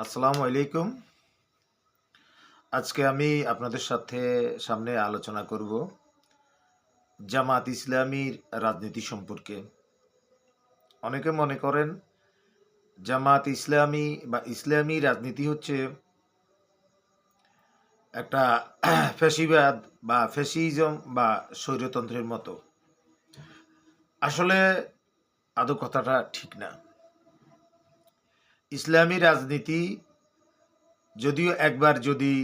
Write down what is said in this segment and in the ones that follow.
আসসালামু আলাইকুম। আজকে আমি আপনাদের সাথে সামনে আলোচনা করব জামাত ইসলামীর রাজনীতি সম্পর্কে। অনেকে মনে করেন জামাত ইসলামী বা ইসলামী রাজনীতি হচ্ছে একটা ফ্যাসিবাদ বা ফ্যাসিজম বা স্বৈরতন্ত্রের মতো। আসলে আদৌ কথাটা ঠিক না। ইসলামী রাজনীতি যদিও একবার যদি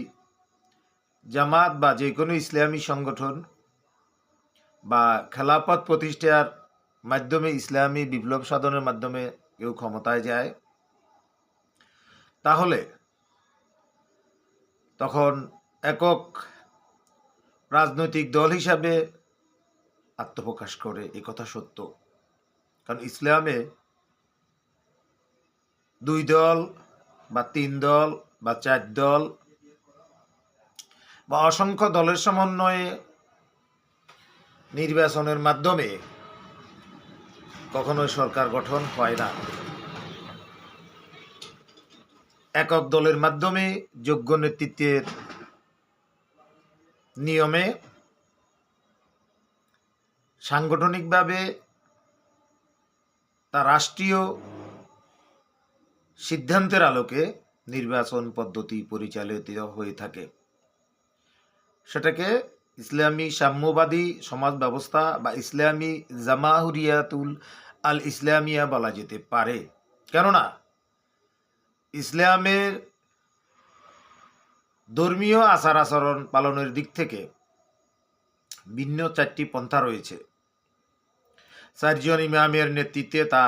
জামাত বা যে কোনো ইসলামী সংগঠন বা খেলাপথ প্রতিষ্ঠার মাধ্যমে ইসলামী বিপ্লব সাধনের মাধ্যমে কেউ ক্ষমতায় যায়, তাহলে তখন একক রাজনৈতিক দল হিসাবে আত্মপ্রকাশ করে, এ কথা সত্য। কারণ ইসলামে দুই দল বা তিন দল বা চার দল বা অসংখ্য দলের সমন্বয়ে নির্বাচনের মাধ্যমে কখনোই সরকার গঠন হয় না। একক দলের মাধ্যমে যোগ্য নেতৃত্বের নিয়মে সাংগঠনিকভাবে তা রাষ্ট্রীয় সিদ্ধান্তের আলোকে নির্বাচন পদ্ধতি পরিচালিত হয়ে থাকে। সেটাকে ইসলামী সাম্যবাদী সমাজ ব্যবস্থা বা ইসলামী জামাহুরিয়াতুল আল ইসলামিয়া বলা যেতে পারে। কেননা, ইসলামের ধর্মীয় আচার আচরণ পালনের দিক থেকে ভিন্ন চারটি পন্থা রয়েছে। চারজন ইমামের নেতৃত্বে তা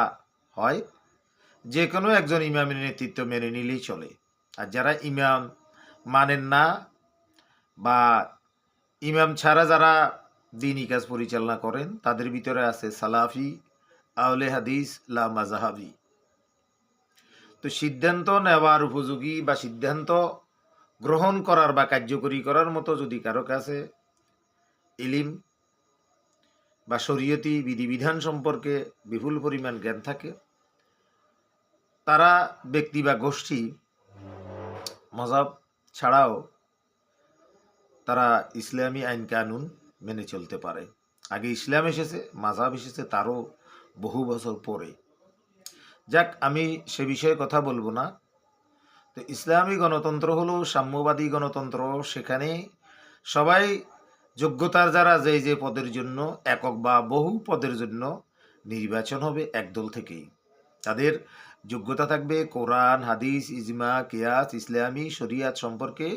হয়। যে কোনো একজন ইমামের নেতৃত্ব মেনে নিলেই চলে। আর যারা ইমাম মানেন না বা ইমাম ছাড়া যারা দিনই কাজ পরিচালনা করেন, তাদের ভিতরে আছে সালাফি আউলে হাদিস, লা মাজাহাবি তো সিদ্ধান্ত নেওয়ার উপযোগী বা সিদ্ধান্ত গ্রহণ করার বা কার্যকরী করার মতো যদি কারও কাছে ইলিম বা শরীয়তি বিধিবিধান সম্পর্কে বিপুল পরিমাণ জ্ঞান থাকে তারা ব্যক্তি বা গোষ্ঠী মজাব ছাড়াও তারা ইসলামী আইন কানুন মেনে চলতে পারে। আগে ইসলাম এসেছে, মাজাব এসেছে, তারও বহু বছর পরে। যাক, আমি সে বিষয়ে কথা বলব না। তো ইসলামী গণতন্ত্র হলো সাম্যবাদী গণতন্ত্র, সেখানে সবাই যোগ্যতার যারা যে যে পদের জন্য, একক বা বহু পদের জন্য নির্বাচন হবে একদল থেকেই। তাদের যোগ্যতা থাকবে কোরআন, হাদিস, ইজমা, কেয়াস, ইসলামী, শরিয়াত সম্পর্কে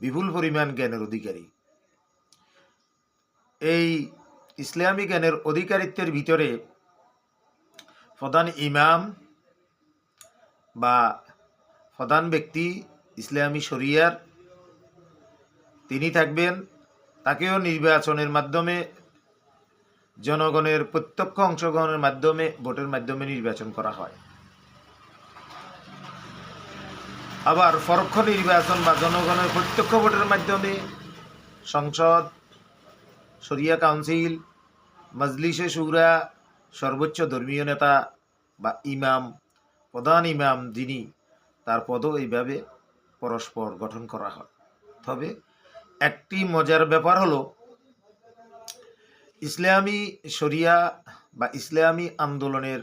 বিপুল পরিমাণ জ্ঞানের অধিকারী। এই ইসলামী জ্ঞানের অধিকারিত্বের ভিতরে প্রধান ইমাম বা প্রধান ব্যক্তি ইসলামী শরিয়ার, তিনি থাকবেন। তাকেও নির্বাচনের মাধ্যমে, জনগণের প্রত্যক্ষ অংশগ্রহণের মাধ্যমে, ভোটের মাধ্যমে নির্বাচন করা হয়। আবার পরোক্ষ নির্বাচন বা জনগণের প্রত্যক্ষ ভোটের মাধ্যমে সংসদ, শরিয়া কাউন্সিল, মজলিসে সুরা সর্বোচ্চ ধর্মীয় নেতা বা ইমাম, প্রধান ইমাম যিনি, তার পদও এইভাবে পরস্পর গঠন করা হয়। তবে একটি মজার ব্যাপার হলো, ইসলামী শরিয়া বা ইসলামী আন্দোলনের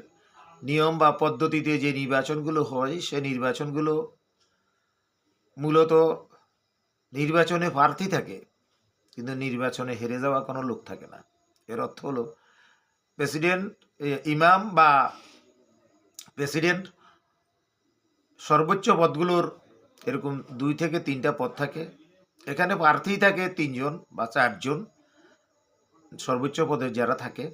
নিয়ম বা পদ্ধতিতে যে নির্বাচনগুলো হয়, সে নির্বাচনগুলো মূলত নির্বাচনে প্রার্থী থাকে, কিন্তু নির্বাচনে হেরে যাওয়া কোনো লোক থাকে না। এর অর্থ হলো, প্রেসিডেন্ট ইমাম বা প্রেসিডেন্ট সর্বোচ্চ পদগুলোর এরকম দুই থেকে তিনটা পদ থাকে। এখানে প্রার্থী থাকে তিনজন বা চারজন, সর্বোচ্চ পদে যারা থাকে।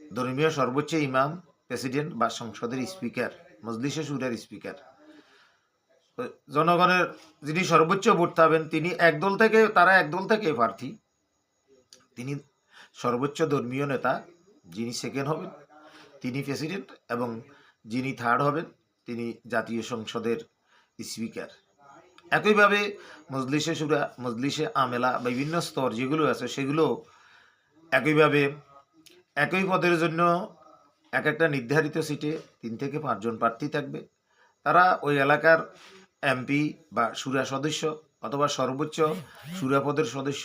ধর্মীয় সর্বোচ্চ ইমাম, প্রেসিডেন্ট বা সংসদের স্পিকার, মজলিসে সুরের স্পিকার। জনগণের যিনি সর্বোচ্চ ভোট পাবেন, তিনি একদল থেকে, তারা একদল থেকে প্রার্থী। তিনি সর্বোচ্চ ধর্মীয় নেতা, যিনি সেকেন্ড হবেন, তিনি প্রেসিডেন্ট এবং যিনি থার্ড হবেন, তিনি জাতীয় সংসদের স্পিকার একইভাবে মজলিসে সুরা, মজলিসে আমেলা, বিভিন্ন স্তর যেগুলো আছে, সেগুলো একইভাবে একই পদের জন্য এক একটা নির্ধারিত সিটে তিন থেকে পাঁচজন প্রার্থী থাকবে। তারা ওই এলাকার এমপি বা সুরা সদস্য অথবা সর্বোচ্চ সুরা পদের সদস্য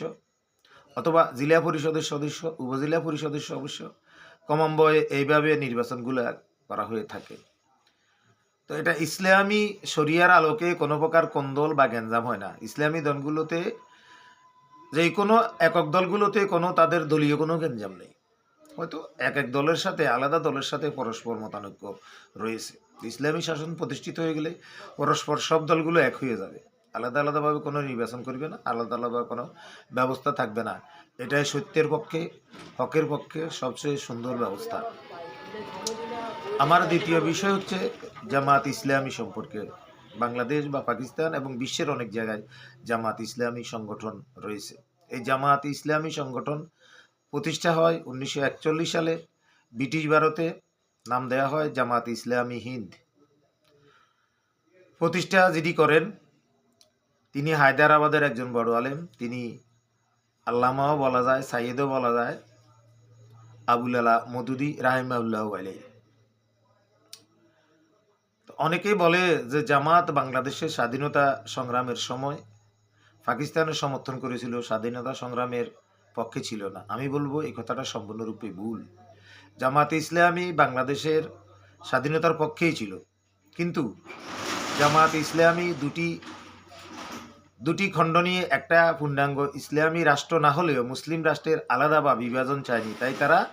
অথবা জেলা পরিষদের সদস্য, উপজেলা পরিষদের সদস্য কমম্বয়ে এইভাবে নির্বাচনগুলো করা হয়ে থাকে। তো এটা ইসলামী শরিয়ার আলোকে কোনো প্রকার কন্দল বা গ্যাঞ্জাম হয় না। ইসলামী দলগুলোতে যে কোনো একক দলগুলোতে কোনো তাদের দলীয় কোনো গ্যাঞ্জাম নেই। হয়তো এক এক দলের সাথে, আলাদা দলের সাথে পরস্পর মতানৈক্য রয়েছে। ইসলামী শাসন প্রতিষ্ঠিত হয়ে গেলে পরস্পর সব দলগুলো এক হয়ে যাবে। আলাদা আলাদাভাবে কোনো নির্বাচন করবে না, আলাদা আলাদাভাবে কোনো ব্যবস্থা থাকবে না। এটাই সত্যের পক্ষে, হকের পক্ষে সবচেয়ে সুন্দর ব্যবস্থা। আমার দ্বিতীয় বিষয় হচ্ছে জামাত ইসলামী সম্পর্কে। বাংলাদেশ বা পাকিস্তান এবং বিশ্বের অনেক জায়গায় জামাত ইসলামী সংগঠন রয়েছে। এই জামাত ইসলামী সংগঠন প্রতিষ্ঠা হয় উনিশশো একচল্লিশ সালে। ব্রিটিশ ভারতে নাম দেওয়া হয় জামাত ইসলামী হিন্দ। প্রতিষ্ঠা যিনি করেন, তিনি হায়দ্রাবাদের একজন বড় আলেম। তিনি আল্লামাও বলা যায়, সাইয়েদও বলা যায়, আবুল আলা মদুদি রাহিমাউল্লাহ আলাই অনেকেই বলে যে জামাত বাংলাদেশের স্বাধীনতা সংগ্রামের সময় পাকিস্তানের সমর্থন করেছিল স্বাধীনতা সংগ্রামের পক্ষে ছিল না। আমি বলব, এই কথাটা সম্পূর্ণরূপে ভুল। জামাত ইসলামী বাংলাদেশের স্বাধীনতার পক্ষেই ছিল। কিন্তু জামাত ইসলামী দুটি দুটি খণ্ড নিয়ে একটা পূর্ণাঙ্গ ইসলামী রাষ্ট্র না হলেও মুসলিম রাষ্ট্রের আলাদা বা বিভাজন চায়নি। তাই তারা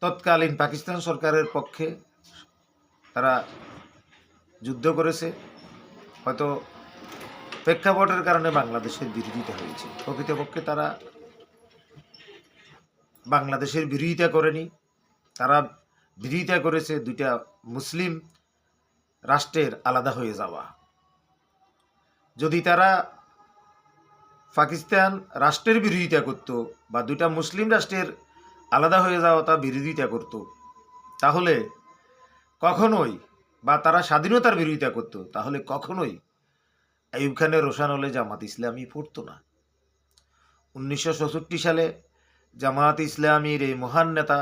তৎকালীন পাকিস্তান সরকারের পক্ষে তারা যুদ্ধ করেছে। হয়তো প্রেক্ষাপটের কারণে বাংলাদেশের বিরোধিতা হয়েছে। প্রকৃতপক্ষে তারা বাংলাদেশের বিরোধিতা করেনি। তারা বিরোধিতা করেছে দুইটা মুসলিম রাষ্ট্রের আলাদা হয়ে যাওয়া। যদি তারা পাকিস্তান রাষ্ট্রের বিরোধিতা করত বা দুইটা মুসলিম রাষ্ট্রের আলাদা হয়ে যাওয়া তা বিরোধিতা করত, তাহলে কখনোই বা তারা স্বাধীনতার বিরোধিতা করত, তাহলে কখনোই আইব খানের রোশান হলে জামাত ইসলামী পড়তো না। উনিশশো সালে জামাত ইসলামীর এই মহান নেতা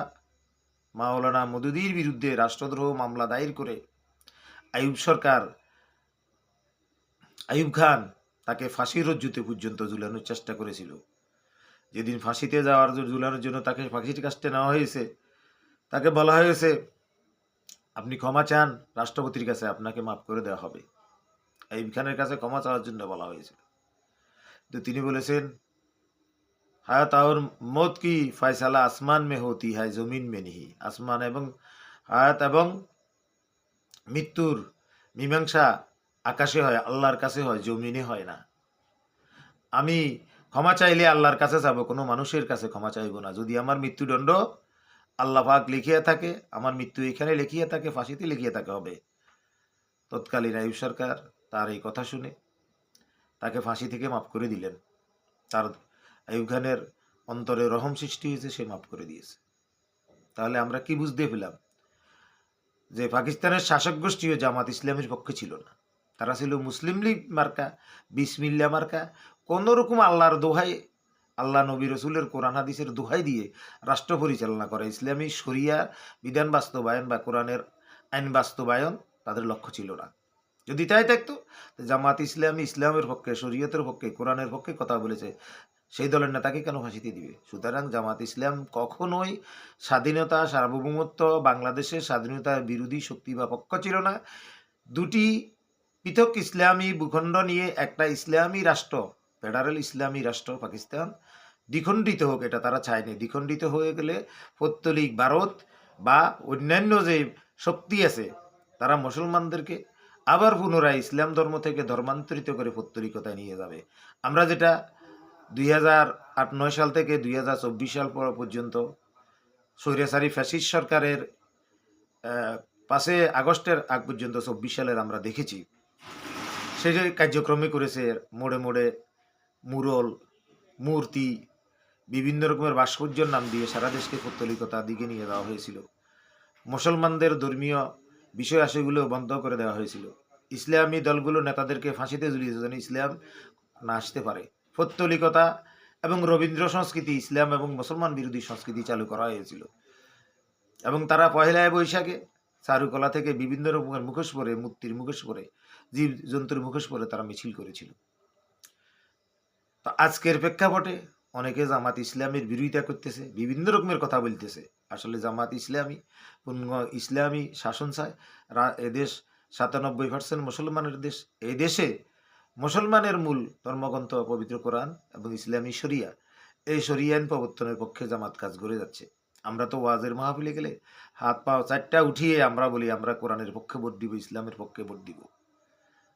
মাওলানা মদুদির বিরুদ্ধে রাষ্ট্রদ্রোহ মামলা দায়ের করে আইব সরকার আইব খান তাকে ফাঁসির রজ্জুতে পর্যন্ত ঝুলানোর চেষ্টা করেছিল। যেদিন ফাঁসিতে যাওয়ার ঝুলানোর জন্য তাকে ফাঁসির কাছতে নেওয়া হয়েছে, তাকে বলা হয়েছে, আপনি ক্ষমা চান, রাষ্ট্রপতির কাছে আপনাকে মাফ করে দেওয়া হবে। আইব খানের কাছে ক্ষমা চাওয়ার জন্য বলা হয়েছে তো তিনি বলেছেন হায়াত और মত কি ফয়সালা আসমান মে হতি হয়, জমিন মে নিহি। আসমান এবং হায়াত এবং মৃত্যুর মীমাংসা আকাশে হয়, আল্লাহর কাছে হয়, জমিনে হয় না। আমি ক্ষমা চাইলে আল্লাহর কাছে যাব, কোনো মানুষের কাছে ক্ষমা চাইব না। যদি আমার মৃত্যুদণ্ড আল্লাহ লিখিয়া থাকে, আমার মৃত্যু এখানে লিখিয়া থাকে, ফাঁসিতে লিখিয়া থাকে, হবে। তৎকালীন আয়ুব সরকার তার এই কথা শুনে তাকে ফাঁসি থেকে মাফ করে দিলেন। তার আয়ুব খানের অন্তরে রহম সৃষ্টি হয়েছে, সে মাফ করে দিয়েছে। তাহলে আমরা কি বুঝতে পেলাম? যে পাকিস্তানের শাসক গোষ্ঠীও জামাত ইসলামের পক্ষে ছিল না। তারা ছিল মুসলিম লীগ মার্কা, বিসমিল্লা মার্কা কোনো রকম আল্লাহর দোহাই, আল্লাহ নবী রসুলের কোরআন হাদিসের দোহাই দিয়ে রাষ্ট্র পরিচালনা করে। ইসলামী শরিয়া বিধান বাস্তবায়ন বা কোরআনের আইন বাস্তবায়ন তাদের লক্ষ্য ছিল না। যদি তাই থাকতো জামাত ইসলামী ইসলামের পক্ষে, শরীয়তের পক্ষে, কোরআনের পক্ষে কথা বলেছে। সেই দলের নেতাকে কেন ফাঁসিতে দিবে? সুতরাং জামাত ইসলাম কখনোই স্বাধীনতা, সার্বভৌমত্ব, বাংলাদেশের স্বাধীনতার বিরোধী শক্তি বা পক্ষ ছিল না। দুটি পৃথক ইসলামী ভূখণ্ড নিয়ে একটা ইসলামী রাষ্ট্র, ফেডারেল ইসলামী রাষ্ট্র, পাকিস্তান, দ্বিখণ্ডিত হোক এটা তারা চায়নি। দ্বিখণ্ডিত হয়ে গেলে পত্তলিক ভারত বা অন্যান্য যে শক্তি আছে, তারা মুসলমানদেরকে আবার পুনরায় ইসলাম ধর্ম থেকে ধর্মান্তরিত করে পত্তলিকতায় নিয়ে যাবে। আমরা যেটা দুই সাল থেকে দুই হাজার চব্বিশ সাল পর- পর্যন্ত স্বৈরাচারী ফ্যাসিস সরকারের পাঁচে আগস্টের আগ পর্যন্ত চব্বিশ সালের আমরা দেখেছি। সেই যে কার্যক্রমে করেছে মোড়ে মোড়ে মুরল, মূর্তি, বিভিন্ন রকমের ভাস্কর্যের নাম দিয়ে সারা দেশকে পত্তলিকতা দিকে নিয়ে যাওয়া হয়েছিল। মুসলমানদের ধর্মীয় বিষয় আশয়গুলো বন্ধ করে দেওয়া হয়েছিল। ইসলামী দলগুলো নেতাদেরকে ফাঁসিতে ঝুলিয়েছে যেন ইসলাম না আসতে পারে। পত্তলিকতা এবং রবীন্দ্র সংস্কৃতি, ইসলাম এবং মুসলমান বিরোধী সংস্কৃতি চালু করা হয়েছিল। এবং তারা পহেলা বৈশাখে চারুকলা থেকে বিভিন্ন রকমের মুখোশ পরে, মূর্তির মুখোশ পরে জীব জন্তুর মুখোশ পরে তারা মিছিল করেছিল। তো আজকের প্রেক্ষাপটে অনেকে জামাত ইসলামের বিরোধিতা করতেছে, বিভিন্ন রকমের কথা বলতেছে। আসলে জামাত ইসলামী পূর্ণ ইসলামী শাসন চায়। এদেশ সাতানব্বই পার্সেন্ট মুসলমানের দেশ। এই দেশে মুসলমানের মূল ধর্মগ্রন্থ পবিত্র কোরআন এবং ইসলামী শরিয়া। এই শরিয়া আইন প্রবর্তনের পক্ষে জামাত কাজ করে যাচ্ছে। আমরা তো ওয়াজের মাহফিলে গেলে হাত পা চারটা উঠিয়ে আমরা বলি, আমরা কোরআনের পক্ষে ভোট দিব, ইসলামের পক্ষে ভোট দিব।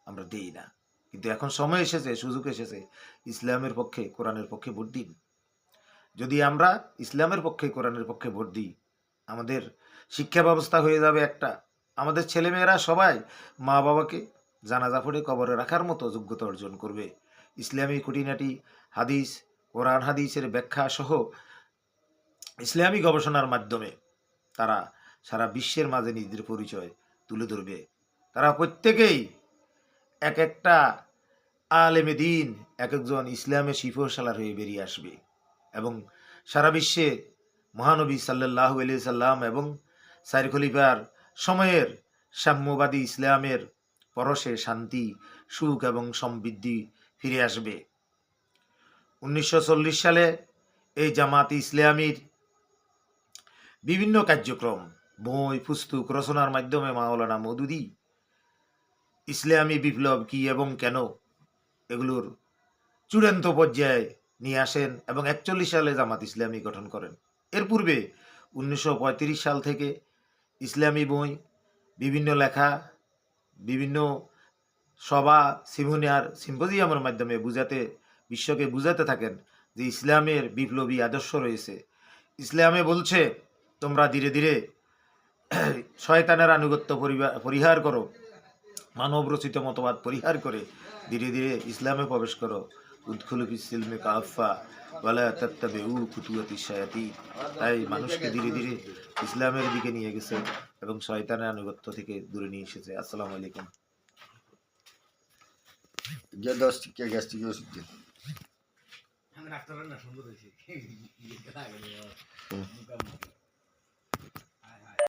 আমরা দেই না। কিন্তু এখন সময় এসেছে, সুযোগ এসেছে, ইসলামের পক্ষে, কোরআনের পক্ষে ভোট দিন। যদি আমরা ইসলামের পক্ষে, কোরআনের পক্ষে ভোট দিই, আমাদের শিক্ষা ব্যবস্থা হয়ে যাবে একটা। আমাদের ছেলেমেয়েরা সবাই মা বাবাকে জানাজা কবরে রাখার মতো যোগ্যতা অর্জন করবে। ইসলামী খুঁটিনাটি, হাদিস, কোরআন হাদিসের ব্যাখ্যা সহ ইসলামী গবেষণার মাধ্যমে তারা সারা বিশ্বের মাঝে নিজেদের পরিচয় তুলে ধরবে। তারা প্রত্যেকেই এক একটা আলেমে দিন, এক একজন ইসলামের শিফসালার হয়ে বেরিয়ে আসবে এবং সারা বিশ্বে মহানবী সাল্লাহ আলি সাল্লাম এবং সাইর খলিফার সময়ের সাম্যবাদী ইসলামের পরশে শান্তি, সুখ এবং সমৃদ্ধি ফিরে আসবে। উনিশশো চল্লিশ সালে এই জামাত ইসলামীর বিভিন্ন কার্যক্রম, বই, পুস্তক রচনার মাধ্যমে মাওলানা মদুদি, ইসলামী বিপ্লব কি এবং কেন এগুলোর চূড়ান্ত পর্যায়ে নিয়ে আসেন এবং একচল্লিশ সালে জামাত ইসলামী গঠন করেন। এর পূর্বে উনিশশো পঁয়ত্রিশ সাল থেকে ইসলামী বই, বিভিন্ন লেখা বিভিন্ন সভা সিমোনিয়ার সিম্পোজিয়ামের মাধ্যমে বুঝাতে, বিশ্বকে বুঝাতে থাকেন যে ইসলামের বিপ্লবী আদর্শ রয়েছে। ইসলামে বলছে, তোমরা ধীরে ধীরে শয়তানের আনুগত্য পরিহার করো। মানব রচিত মতবাদ পরিহার করে ধীরে ধীরে ইসলামে প্রবেশ করো। কাফা বলা তত্ত্বে উ কুতুয়াতি শায়াতি তাই মানুষকে ধীরে ধীরে ইসলামের দিকে নিয়ে গেছে এবং শয়তানের আনুগত্য থেকে দূরে নিয়ে এসেছে। আসসালামু আলাইকুম। যে দশ টিকা গ্যাস্ট্রিক ওষুধ দিন না সুন্দর হয়েছে।